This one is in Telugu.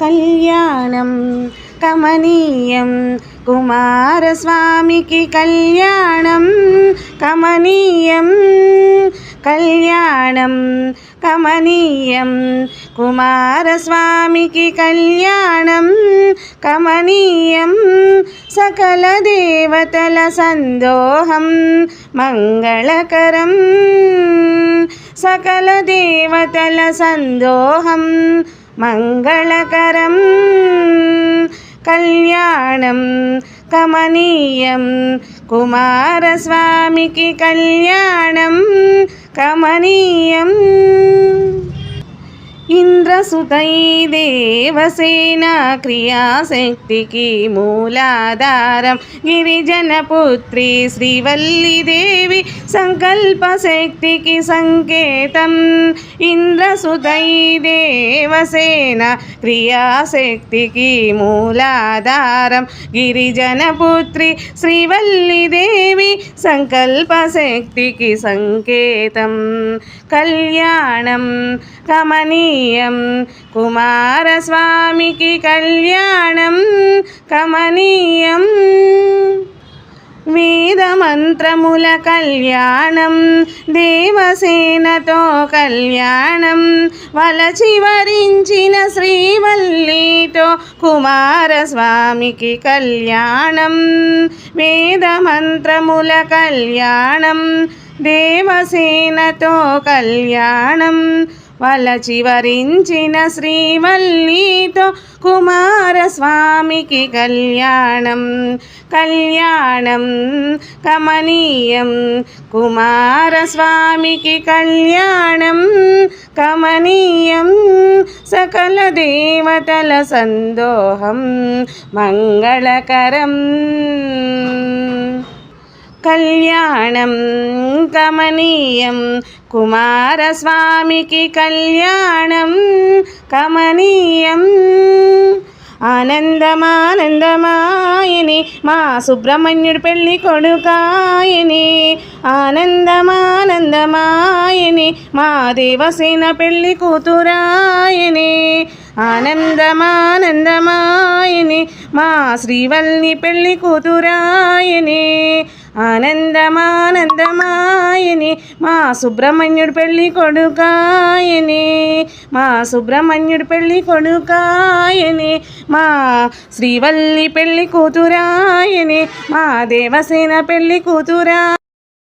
కళ్యాణం కమనీయం. కుమారస్వామికి కళ్యాణం కమనీయం. కళ్యాణం కమనీయం. కుమారస్వామికి కళ్యాణం కమనీయం. సకల దేవతల సందోహం మంగళకరం. సకల దేవతల సందోహం మంగళకరం కళ్యాణం కమనీయం. కుమారస్వామికి కళ్యాణం కమనీయం. ఇంద్రసుతై దేవసేన క్రియాశక్తికి మూలాధారం. గిరిజన పుత్రి శ్రీవల్లిదేవి సంకల్పశక్తికి సంకేతం. ఇంద్రసుతై దేవసేన క్రియాశక్తికి మూలాధారం. గిరిజన పుత్రి శ్రీవల్లిదేవి సంకల్పశక్తికి సంకేతం. కళ్యాణం కమనీ కమనీయం కుమారస్వామికి కళ్యాణం కమనీయం. వేదమంత్రముల కళ్యాణం దేవసేనతో కళ్యాణం వలచి వరించిన శ్రీవల్లితో కుమారస్వామికి కళ్యాణం. వేదమంత్రముల కళ్యాణం దేవసేనతో కళ్యాణం. వలచి వరించిన శ్రీవల్లితో కుమారస్వామికి కళ్యాణం కళ్యాణం కమనీయం. కుమారస్వామికి కళ్యాణం కమనీయం. సకల దేవతల సందోహం మంగళకరం. కళ్యాణం కమనీయం. కుమారస్వామికి కళ్యాణం కమనీయం. ఆనందమానందమాయని మా సుబ్రహ్మణ్యుడు పెళ్ళి కొడుకాయని. ఆనందమానందమాయని మా దేవసేన పెళ్ళి కూతురాయని. ఆనందమానందమా మా శ్రీవల్లి పెళ్ళి కూతురాయని. ఆనందమానందమాయని. మా సుబ్రహ్మణ్యుడు పెళ్ళి కొడుకాయని. మా సుబ్రహ్మణ్యుడు పెళ్ళి కొడుకాయని. మా శ్రీవల్లి పెళ్ళి కూతురాయని. మా దేవసేన పెళ్ళి కూతురా